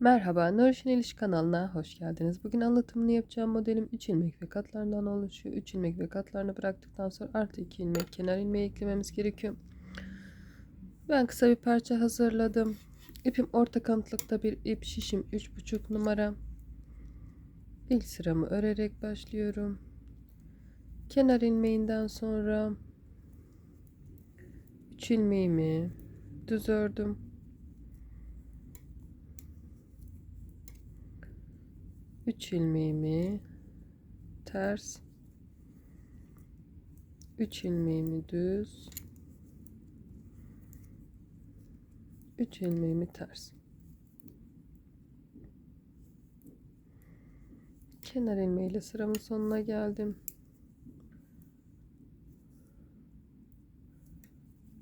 Merhaba, Nurşin İliş kanalına hoş geldiniz. Bugün anlatımını yapacağım modelim 3 ilmek ve katlarından oluşuyor. 3 ilmek ve katlarını bıraktıktan sonra artı 2 ilmek kenar ilmeği eklememiz gerekiyor. Ben kısa bir parça hazırladım. İpim orta kanatlıkta bir ip şişim 3,5 numara. İlk sıramı örerek başlıyorum. Kenar ilmeğinden sonra 3 ilmeğimi düz ördüm. 3 ilmeğimi ters 3 ilmeğimi düz 3 ilmeğimi ters. Kenar ilmeğiyle sıramın sonuna geldim.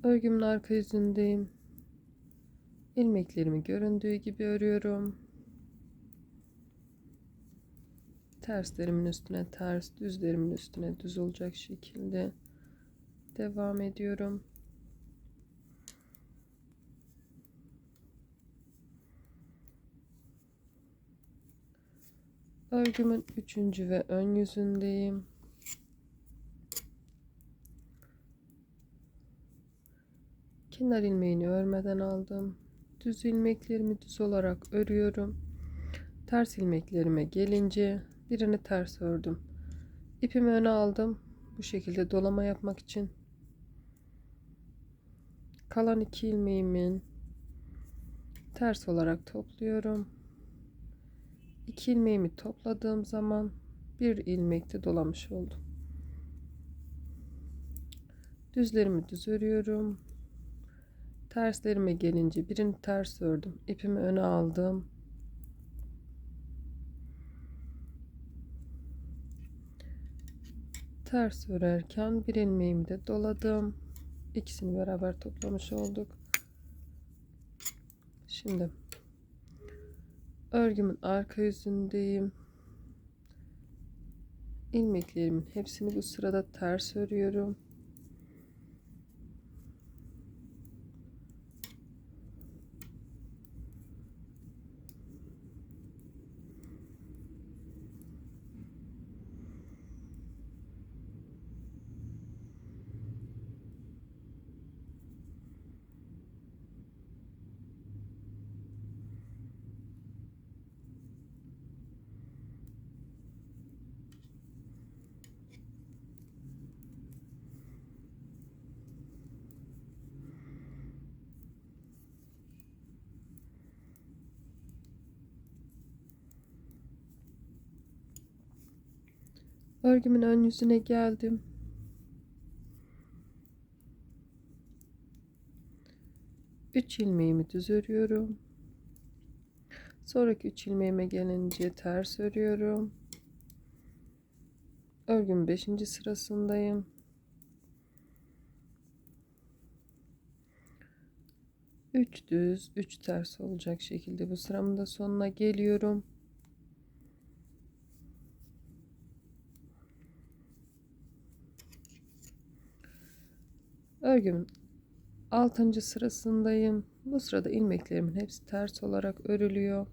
Örgümün arka yüzündeyim. İlmeklerimi göründüğü gibi örüyorum terslerimin üstüne ters, düzlerimin üstüne düz olacak şekilde devam ediyorum. Örgümün üçüncü ve ön yüzündeyim. Kenar ilmeğini örmeden aldım. Düz ilmeklerimi düz olarak örüyorum. Ters ilmeklerime gelince birini ters ördüm. İpimi öne aldım. Bu şekilde dolama yapmak için. Kalan iki ilmeğimin ters olarak topluyorum. İki ilmeğimi topladığım zaman bir ilmekte dolamış oldum. Düzlerimi düz örüyorum. Terslerime gelince birini ters ördüm. İpimi öne aldım. Ters örerken bir ilmeğimi de doladım. İkisini beraber toplamış olduk. Şimdi örgümün arka yüzündeyim. İlmeklerimin hepsini bu sırada ters örüyorum. Örgümün ön yüzüne geldim. Üç ilmeğimi düz örüyorum. Sonraki üç ilmeğime gelince ters örüyorum. Örgümün beşinci sırasındayım. Üç düz, üç ters olacak şekilde bu sıramın da sonuna geliyorum. Örgümün 6. sırasındayım. Bu sırada ilmeklerimin hepsi ters olarak örülüyor.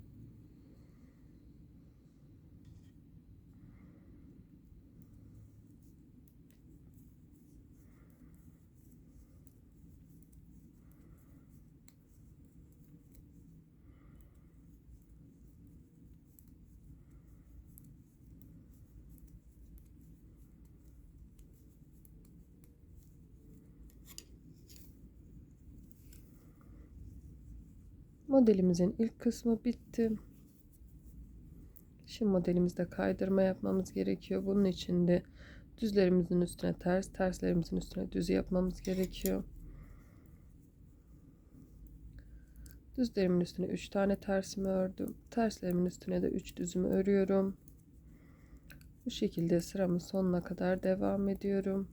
Modelimizin ilk kısmı bitti. Şimdi modelimizde kaydırma yapmamız gerekiyor. Bunun için de düzlerimizin üstüne ters, terslerimizin üstüne düz yapmamız gerekiyor. Düzlerimin üstüne 3 tane tersimi ördüm. Terslerimin üstüne de 3 düzümü örüyorum. Bu şekilde sıramın sonuna kadar devam ediyorum.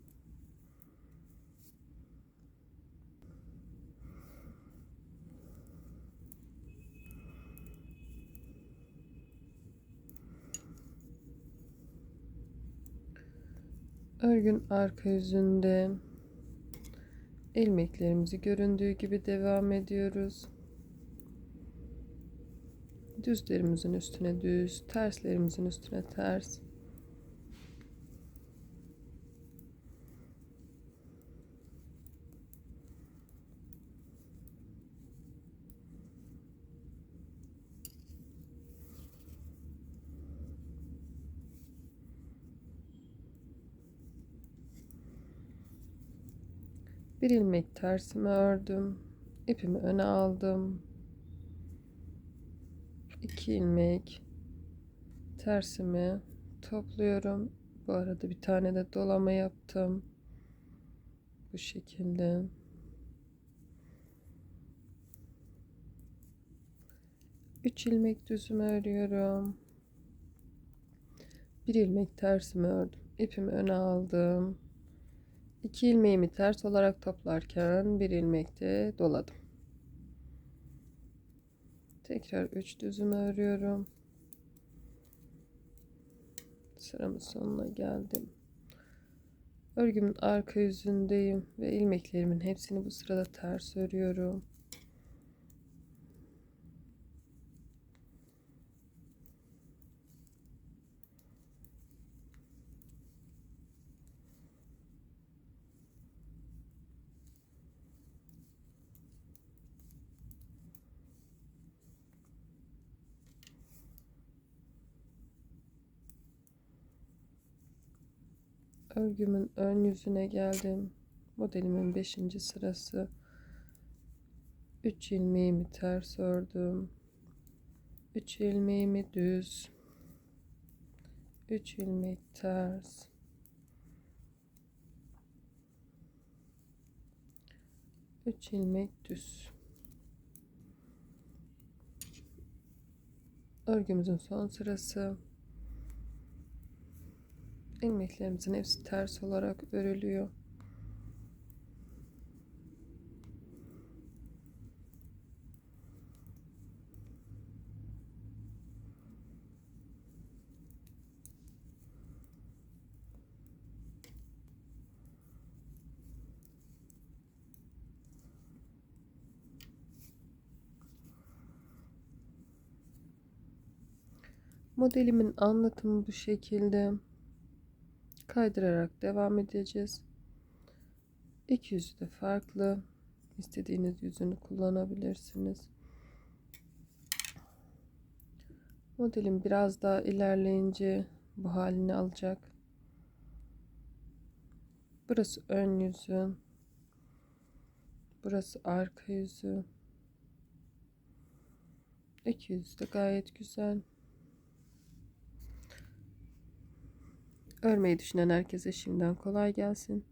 Örgün arka yüzünde ilmeklerimizi göründüğü gibi devam ediyoruz. Düzlerimizin üstüne düz, terslerimizin üstüne ters. Bir ilmek tersime ördüm. İpimi öne aldım. 2 ilmek tersimi topluyorum. Bu arada bir tane de dolama yaptım. Bu şekilde. Üç ilmek düzümü örüyorum. Bir ilmek tersimi ördüm. İpimi öne aldım. 2 ilmeğimi ters olarak toplarken bir ilmekte doladım. Tekrar 3 düzümü örüyorum. Sıramın sonuna geldim. Örgümün arka yüzündeyim ve ilmeklerimin hepsini bu sırada ters örüyorum. Örgümün ön yüzüne geldim. Modelimin 5. sırası. 3 ilmeğimi ters ördüm. 3 ilmeğimi düz. 3 ilmek ters. Üç ilmek düz. Örgümüzün son sırası. İlmeklerimizin hepsi ters olarak örülüyor. Modelimin anlatımı bu şekilde kaydırarak devam edeceğiz. İki yüzü de farklı. İstediğiniz yüzünü kullanabilirsiniz. Modelim biraz daha ilerleyince bu halini alacak. Burası ön yüzü. Burası arka yüzü. İki yüzü de gayet güzel. Örmeyi düşünen herkese şimdiden kolay gelsin.